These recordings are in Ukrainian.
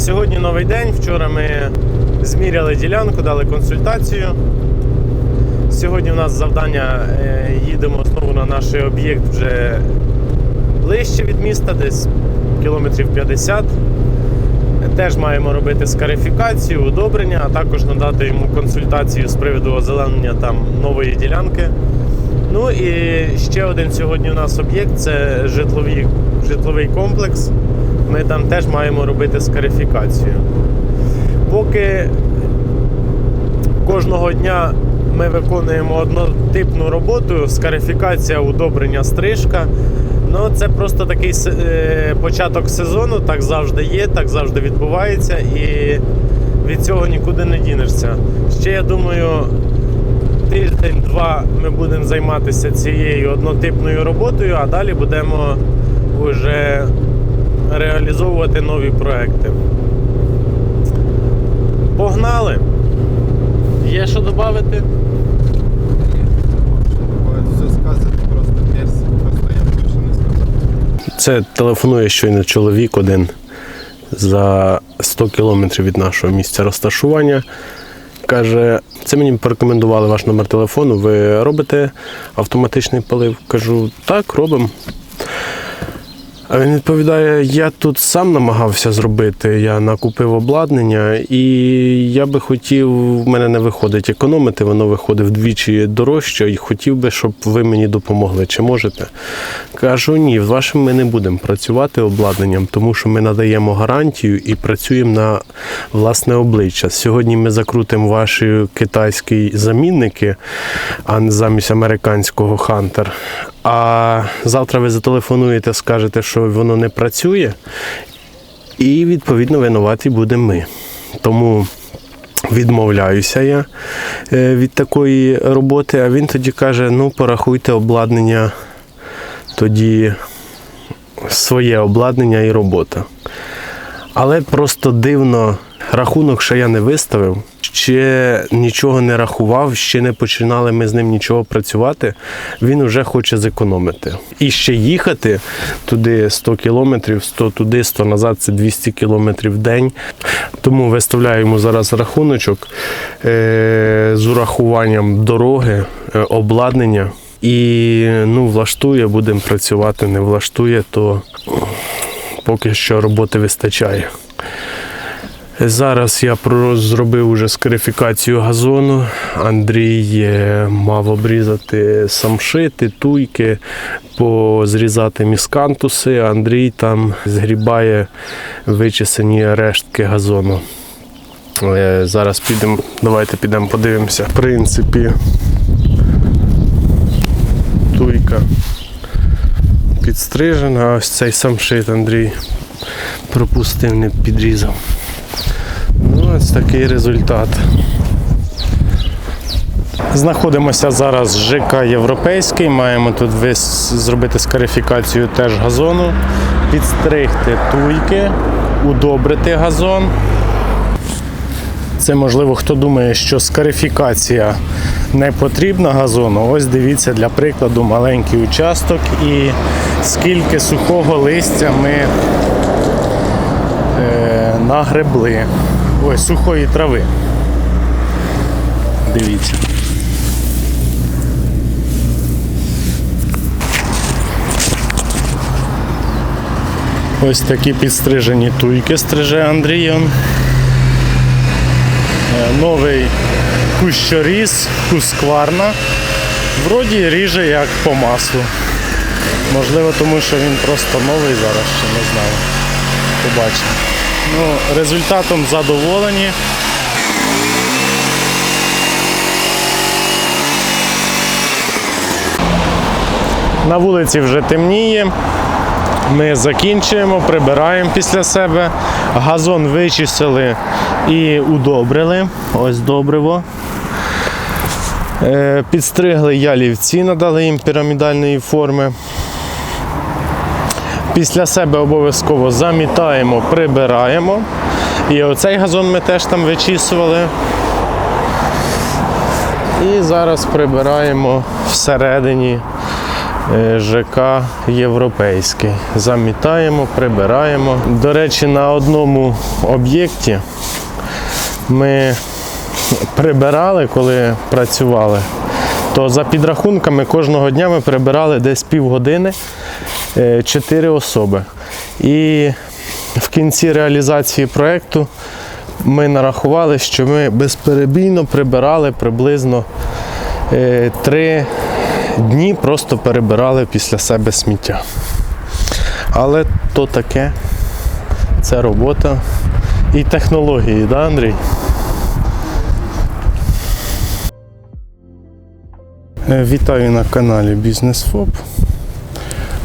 Сьогодні новий день. Вчора ми зміряли ділянку, дали консультацію. Сьогодні у нас завдання е, їдемо знову на наш об'єкт вже ближче від міста, десь кілометрів 50. Теж маємо робити скарифікацію, удобрення, а також надати йому консультацію з приводу озеленення там нової ділянки. Ну і ще один сьогодні у нас об'єкт це житловий, житловий комплекс. Ми там теж маємо робити скарифікацію. Поки кожного дня ми виконуємо однотипну роботу, скарифікація, удобрення, стрижка. Ну, це просто такий е, початок сезону, так завжди є, так завжди відбувається, і від цього нікуди не дінешся. Ще я думаю, тиждень-два ми будемо займатися цією однотипною роботою, а далі будемо вже реалізовувати нові проекти. Погнали! Є що додати? Це телефонує щойно чоловік один за 100 кілометрів від нашого місця розташування. Каже, це мені порекомендували ваш номер телефону. Ви робите автоматичний полив? Кажу, так, робимо. А він відповідає: я тут сам намагався зробити. Я накупив обладнання, і я би хотів, в мене не виходить економити, воно виходить вдвічі дорожче, і хотів би, щоб ви мені допомогли. Чи можете? Кажу, ні, з вашим ми не будемо працювати обладнанням, тому що ми надаємо гарантію і працюємо на власне обличчя. Сьогодні ми закрутимо ваші китайські замінники, а не замість американського Хантер. А завтра ви зателефонуєте, скажете, що воно не працює, і відповідно винуваті будемо ми. Тому відмовляюся я е, від такої роботи. А він тоді каже: ну, порахуйте обладнання, тоді своє обладнання і робота. Але просто дивно, рахунок ще я не виставив, ще нічого не рахував, ще не починали ми з ним нічого працювати. Він вже хоче зекономити. І ще їхати туди 100 кілометрів, 100 туди, 100 назад це 200 кілометрів в день. Тому виставляю йому зараз рахуночок е- з урахуванням дороги, е, обладнання. І ну, влаштує, будемо працювати, не влаштує, то поки що роботи вистачає. Зараз я зробив уже скарифікацію газону. Андрій мав обрізати самшити, туйки, позрізати міскантуси. Андрій там згрібає вичисані рештки газону. Е, Зараз підемо, давайте підемо подивимося. В принципі, туйка підстрижена, а ось цей самшит Андрій пропустив, не підрізав. Ну, ось такий результат. Знаходимося зараз ЖК Європейський. Маємо тут весь зробити скарифікацію теж газону, підстригти туйки, удобрити газон. Це можливо, хто думає, що скарифікація не потрібна газону. Ось дивіться для прикладу маленький участок і скільки сухого листя ми е, нагребли. Ой, сухої трави. Дивіться. Ось такі підстрижені туйки стриже Андрієм. Е, Новий кущоріз, кускварна. Вроді ріже як по маслу. Можливо, тому що він просто новий зараз, ще не знаю. Побачимо. Ну, результатом задоволені. На вулиці вже темніє. Ми закінчуємо, прибираємо після себе. Газон вичистили і удобрили. Ось добриво. Е, Підстригли ялівці, надали їм пірамідальної форми. Після себе обов'язково замітаємо, прибираємо. І оцей газон ми теж там вичісували. І зараз прибираємо всередині е, ЖК Європейський. Замітаємо, прибираємо. До речі, на одному об'єкті ми прибирали, коли працювали, то за підрахунками кожного дня ми прибирали десь півгодини е, чотири особи. І в кінці реалізації проєкту ми нарахували, що ми безперебійно прибирали приблизно е, три дні, просто перебирали після себе сміття. Але то таке, це робота і технології, да, Андрій? Е, Вітаю на каналі Бізнес ФОП.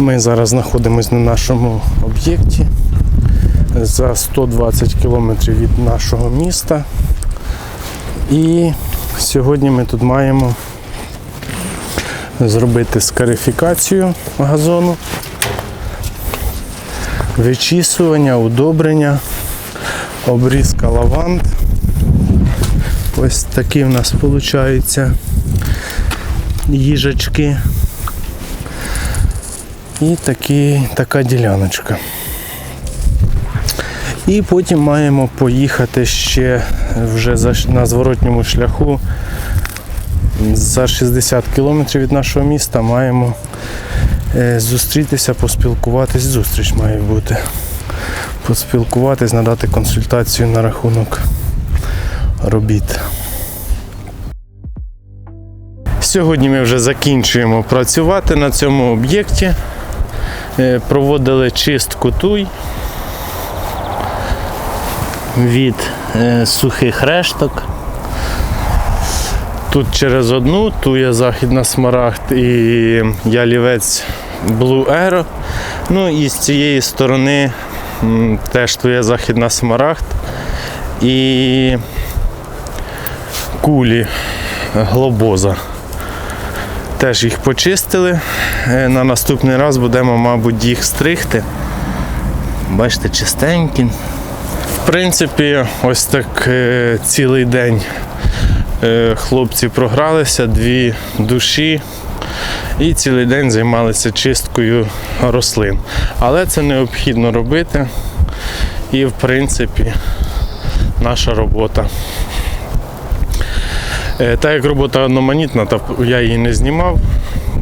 Ми зараз знаходимося на нашому об'єкті за 120 кілометрів від нашого міста. І сьогодні ми тут маємо зробити скарифікацію газону, вичісування, удобрення, обрізка лаванд. Ось такі в нас виходить їжачки. І такі, така діляночка. І потім маємо поїхати ще вже за, на зворотньому шляху за 60 кілометрів від нашого міста маємо е, зустрітися, поспілкуватись. Зустріч має бути. Поспілкуватись, надати консультацію на рахунок робіт. Сьогодні ми вже закінчуємо працювати на цьому об'єкті. Е, Проводили чистку туй від е, сухих решток. Тут через одну, тує західна смарагд і ялівець Blue Aero. Ну і з цієї сторони теж тує західна смарагд і кулі глобоза. Теж їх почистили. Е, На наступний раз будемо, мабуть, їх стригти. Бачите, чистенькі. В принципі, ось так е, цілий день е, хлопці програлися, дві душі і цілий день займалися чисткою рослин. Але це необхідно робити. І, в принципі, наша робота. Е, Так як робота одноманітна, то я її не знімав.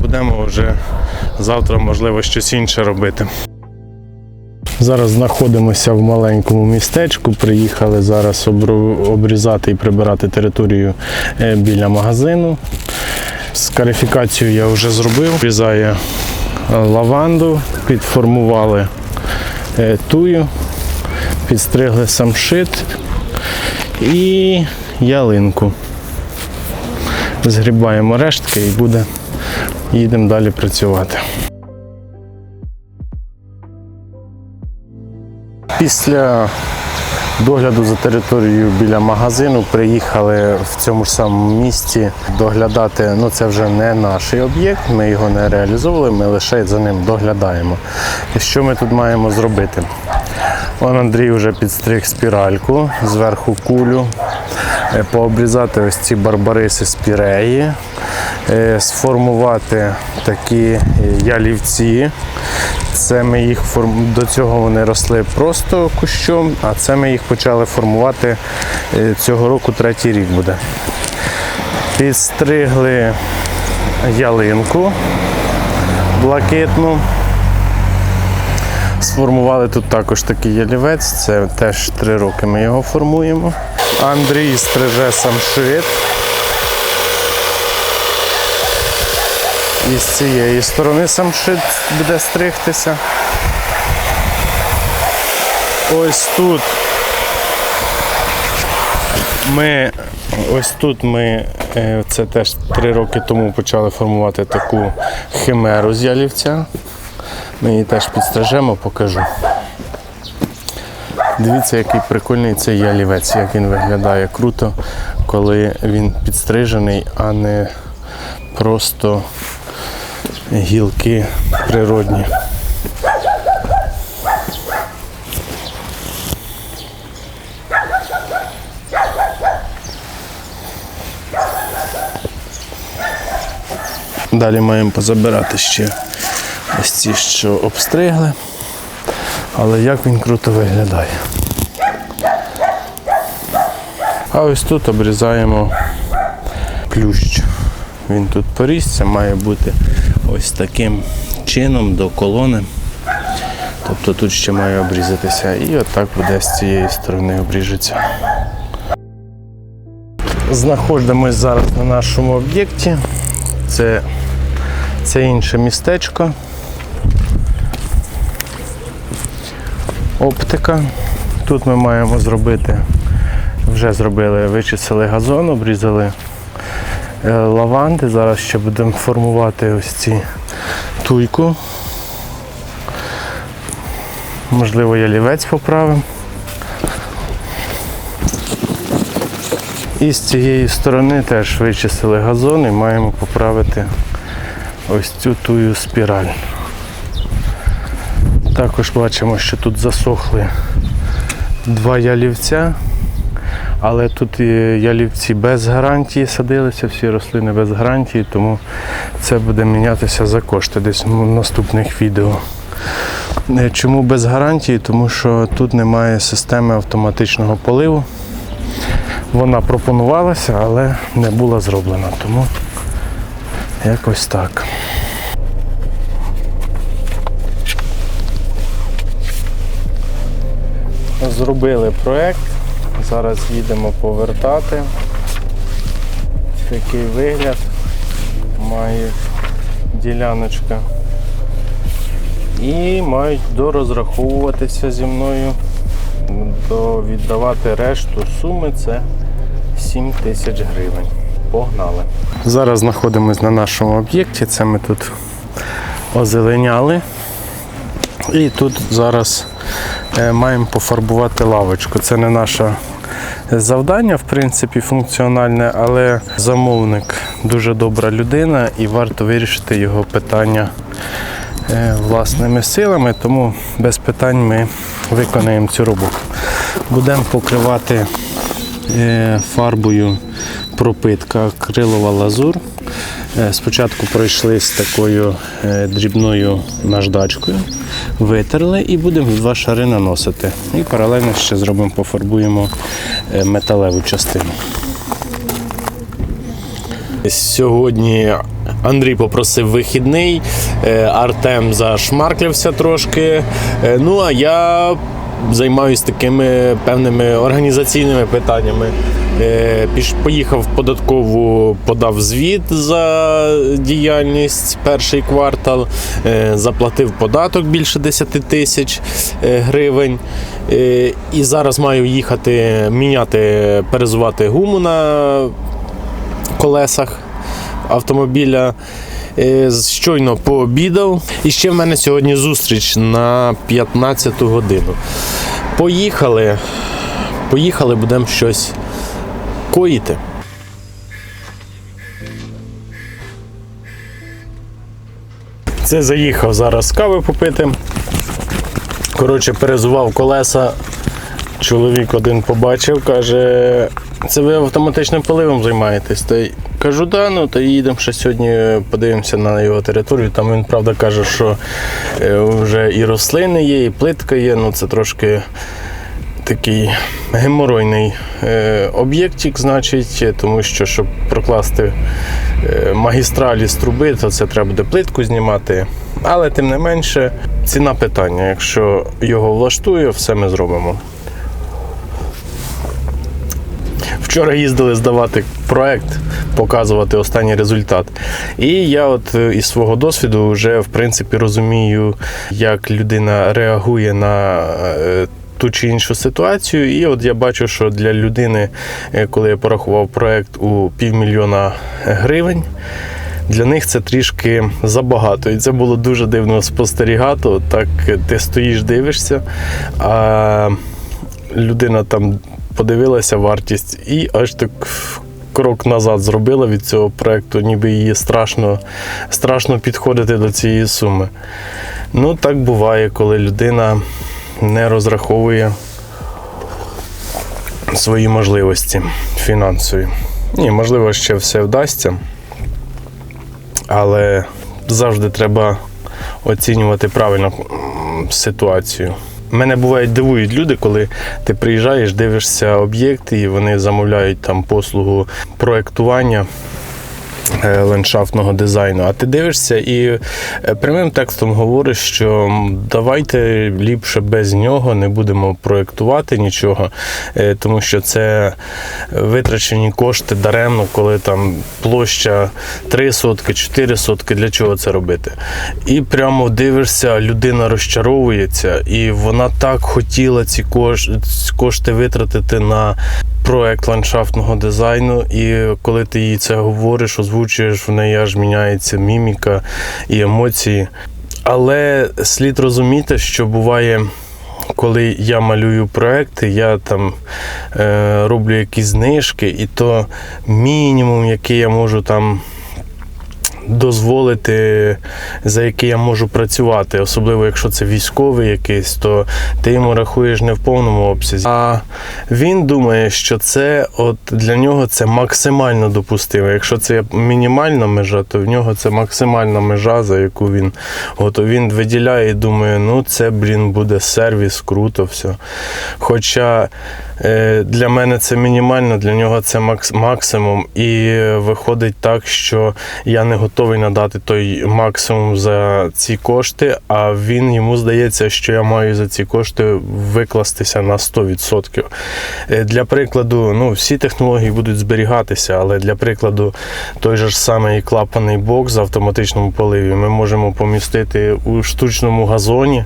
Будемо вже завтра, можливо, щось інше робити. Зараз знаходимося в маленькому містечку. Приїхали зараз обрізати і прибирати територію е, біля магазину. Скарифікацію я вже зробив. Обрізає е, лаванду, підформували тую, підстригли самшит і ялинку. Згрібаємо рештки і буде. Їдемо далі працювати. Після догляду за територією біля магазину приїхали в цьому ж самому місці доглядати. Ну це вже не наш об'єкт, ми його не реалізовували, ми лише за ним доглядаємо. І що ми тут маємо зробити? Вон Андрій вже підстриг спіральку, зверху кулю, пообрізати ось ці барбариси спіреї, е, сформувати такі е, ялівці. Це ми їх форм... до цього вони росли просто кущом, а це ми їх почали формувати е, цього року третій рік буде. Підстригли ялинку блакитну. Сформували тут також такий ялівець, це теж три роки ми його формуємо. Андрій стриже самшит. І з цієї сторони самшит буде стригтися. Ось тут ми ось тут ми е, це теж три роки тому почали формувати таку химеру з ялівця. Ми її теж підстрижемо, покажу. Дивіться, який прикольний цей ялівець, як він виглядає круто, коли він підстрижений, а не просто гілки природні. Далі маємо позабирати ще ось ці, що обстригли. Але як він круто виглядає. А ось тут обрізаємо плющ. Він тут порісся, має бути ось таким чином до колони. Тобто тут ще має обрізатися. І отак буде з цієї сторони обріжеться. Знаходимось зараз на нашому об'єкті. Це, це інше містечко. Оптика. Тут ми маємо зробити, вже зробили, вичистили газон, обрізали е, лаванди. Зараз ще будемо формувати ось ці туйку. Можливо, ялівець поправимо. І з цієї сторони теж вичистили газон і маємо поправити ось цю тую спіраль. Також бачимо, що тут засохли два ялівця, але тут ялівці без гарантії садилися, всі рослини без гарантії, тому це буде мінятися за кошти десь в наступних відео. Е, Чому без гарантії? Тому що тут немає системи автоматичного поливу. Вона пропонувалася, але не була зроблена. Тому якось так. Зробили проєкт. Зараз їдемо повертати. Такий вигляд має діляночка. І мають дорозраховуватися зі мною, до віддавати решту суми це 7 тисяч гривень. Погнали. Зараз знаходимося на нашому об'єкті. Це ми тут озеленяли. І тут зараз маємо пофарбувати лавочку. Це не наше завдання, в принципі, функціональне, але замовник дуже добра людина і варто вирішити його питання е, власними силами, тому без питань ми виконаємо цю роботу. Будемо покривати е, фарбою пропитка акрилова лазур. Е, Спочатку пройшли з такою е, дрібною наждачкою, витерли і будемо два шари наносити. І паралельно ще зробимо, пофарбуємо е, металеву частину. Сьогодні Андрій попросив вихідний, Артем зашмарклявся трошки. Ну а я займаюся такими певними організаційними питаннями. Е, Поїхав в податкову, подав звіт за діяльність перший квартал, е, заплатив податок більше 10 тисяч е, гривень. І зараз маю їхати міняти, перезувати гуму на колесах автомобіля. Е, Щойно пообідав. І ще в мене сьогодні зустріч на 15 годину. Поїхали. Поїхали, будемо щось коїти. Це заїхав зараз кави попити. Коротше, перезував колеса. Чоловік один побачив, каже, це ви автоматичним поливом займаєтесь. Кажу, да, ну то їдемо ще сьогодні, подивимося на його територію. Там він правда каже, що е, вже і рослини є, і плитка є. Ну це трошки такий геморойний е, об'єктик, значить, тому що щоб прокласти е, магістралі з труби, то це треба буде плитку знімати. Але тим не менше, ціна питання. Якщо його влаштує, все ми зробимо. Вчора їздили здавати проект, показувати останній результат. І я от е, із свого досвіду вже в принципі розумію, як людина реагує на е, ту чи іншу ситуацію. І от я бачу, що для людини, е, коли я порахував проект у півмільйона гривень. Для них це трішки забагато. І це було дуже дивно спостерігати. Так ти стоїш, дивишся, а людина там подивилася вартість і аж так крок назад зробила від цього проекту, ніби її страшно, страшно підходити до цієї суми. Ну, так буває, коли людина не розраховує свої можливості фінансові. Ні, можливо, ще все вдасться. але завжди треба оцінювати правильно ситуацію. Мене бувають дивують люди, коли ти приїжджаєш, дивишся об'єкти, і вони замовляють там послугу проектування ландшафтного дизайну. А ти дивишся і е, прямим текстом говориш, що давайте ліпше без нього не будемо проектувати нічого, е, тому що це витрачені кошти даремно, коли там площа 3 сотки, 4 сотки, для чого це робити? І прямо дивишся, людина розчаровується, і вона так хотіла ці кошти витратити на проект ландшафтного дизайну. І коли ти їй це говориш, озвучуєш, в неї аж міняється міміка і емоції. Але слід розуміти, що буває. Коли я малюю проекти, я там е, роблю якісь знижки, і то мінімум, який я можу там дозволити, за який я можу працювати, особливо якщо це військовий якийсь, то ти йому рахуєш не в повному обсязі. А він думає, що це от для нього це максимально допустимо. Якщо це мінімальна межа, то в нього це максимальна межа, за яку він готовий. Він виділяє і думає, ну це, блін, буде сервіс, круто, все. Хоча для мене це мінімально, для нього це макс- максимум. І виходить так, що я не готовий надати той максимум за ці кошти, а він йому здається, що я маю за ці кошти викластися на 100%. Е, Для прикладу, ну, всі технології будуть зберігатися, але для прикладу, той же ж самий клапаний бокс в автоматичному поливі ми можемо помістити у штучному газоні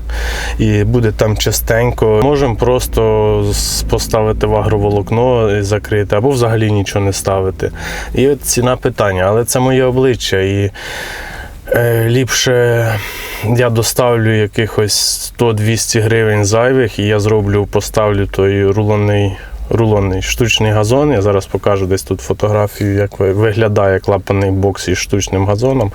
і буде там частенько. Можемо просто з- поставити в агроволокно і закрити, або взагалі нічого не ставити. І от ціна питання, але це моє обличчя. І е, ліпше я доставлю якихось 100-200 гривень зайвих, і я зроблю, поставлю той рулонний. Рулонний штучний газон. Я зараз покажу десь тут фотографію, як виглядає клапаний бокс із штучним газоном.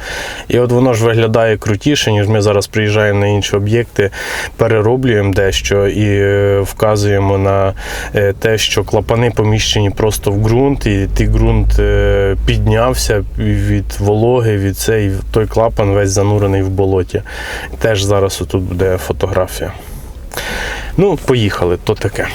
І от воно ж виглядає крутіше, ніж ми зараз приїжджаємо на інші об'єкти, перероблюємо дещо і е, вказуємо на е, те, що клапани поміщені просто в ґрунт, і той ґрунт е, піднявся від вологи, від цей той клапан весь занурений в болоті. Теж зараз тут буде фотографія. Ну, поїхали, то таке.